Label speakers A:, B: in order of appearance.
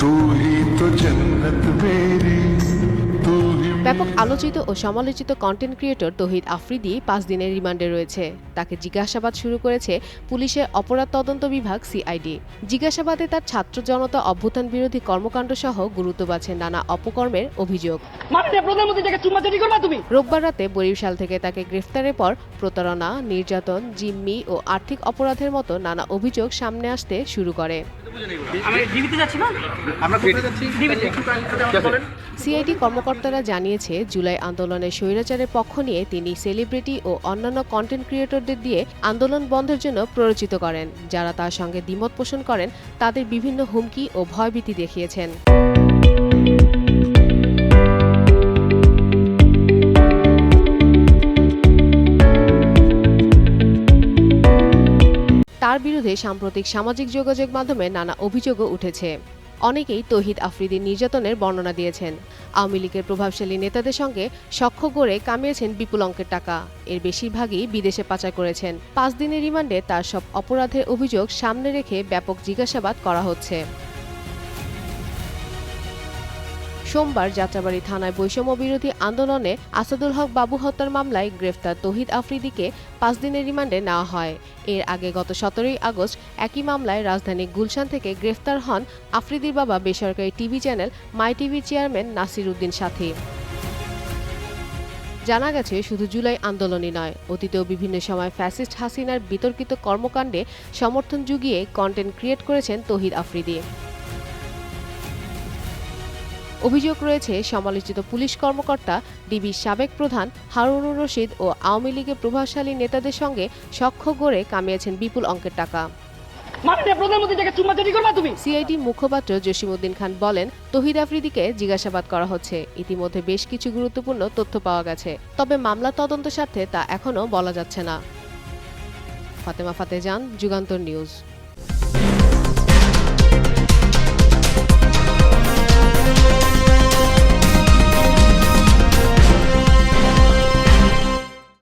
A: तू ही तो जन्नत मेरी।
B: ব্যাপক আলোচিত ও সমালোচিত কন্টেন্ট ক্রিয়েটর তহিদ আফ্রিদি পাঁচ দিনের রিমান্ডে রয়েছে। তাকে জিজ্ঞাসাবাদ শুরু করেছে পুলিশের অপরাধ তদন্ত বিভাগ সিআইডি। জিজ্ঞাসাবাদে তার ছাত্র জনতা অভ্যুত্থান বিরোধী কর্মকাণ্ড সহ গুরুত্ব পাচ্ছে নানা অপকর্মের অভিযোগ।
C: তুমি?
B: রোববার রাতে বরিশাল থেকে তাকে গ্রেফতারের পর প্রতারণা নির্যাতন জিম্মি ও আর্থিক অপরাধের মতো নানা অভিযোগ সামনে আসতে শুরু করে। সিআইডি কর্মকর্তারা জানিয়েছে, জুলাই আন্দোলনে স্বৈরাচারের পক্ষ নিয়ে তিনি সেলিব্রিটি ও অন্যান্য কন্টেন্ট ক্রিয়েটরদের দিয়ে আন্দোলন বন্ধের জন্য প্ররোচিত করেন। যারা তার সঙ্গে দ্বিমত পোষণ করেন, তাদের বিভিন্ন হুমকি ও ভয়ভীতি দেখিয়েছেন। তার বিরুদ্ধে সাম্প্রতিক সামাজিক যোগাযোগ মাধ্যমে নানা অভিযোগও উঠেছে। অনেকেই তহিদ আফ্রিদি নির্যাতনের বর্ণনা দিয়েছেন। আওয়ামী লীগের প্রভাবশালী নেতাদের সঙ্গে সখ্য গড়ে কামিয়েছেন বিপুল অঙ্কের টাকা। এর বেশিরভাগই বিদেশে পাচার করেছেন। পাঁচ দিনের রিমান্ডে তার সব অপরাধের অভিযোগ সামনে রেখে ব্যাপক জিজ্ঞাসাবাদ করা হচ্ছে। সোমবার যাত্রাবাড়ি থানায় বৈষম্য বিরোধী আন্দোলনে আসাদুল হক বাবু হত্যার মামলায় গ্রেফতার তহিদ আফ্রিদিকে পাঁচ দিনের রিমান্ডে নেওয়া হয়। এর আগে গত সতেরোই আগস্ট একই মামলায় রাজধানী গুলশান থেকে গ্রেফতার হন আফ্রিদির বাবা বেসরকারি টিভি চ্যানেল মাই টিভির চেয়ারম্যান নাসির উদ্দিন সাথী। জানা গেছে, শুধু জুলাই আন্দোলনই নয়, অতীতেও বিভিন্ন সময় ফ্যাসিস্ট হাসিনার বিতর্কিত কর্মকাণ্ডে সমর্থন জুগিয়ে কন্টেন্ট ক্রিয়েট করেছেন তহিদ আফ্রিদি। অভিযোগ রয়েছে সমালোচিত পুলিশ কর্মকর্তা ডিবির সাবেক প্রধান হারুনুর রশিদ ও আওয়ামী লীগের প্রভাবশালী নেতাদের সঙ্গে সখ্য গড়ে কামিয়েছেন বিপুল অঙ্কের টাকা।
C: তুমি?
B: সিআইডি মুখপাত্র জসিমউদ্দিন খান বলেন তহিদ আফ্রিদিকে জিজ্ঞাসাবাদ করা হচ্ছে। ইতিমধ্যে বেশ কিছু গুরুত্বপূর্ণ তথ্য পাওয়া গেছে তবে মামলা তদন্ত স্বার্থে তা এখনও বলা যাচ্ছে না। ফাতেমা ফাতেজান যুগান্তর নিউজ।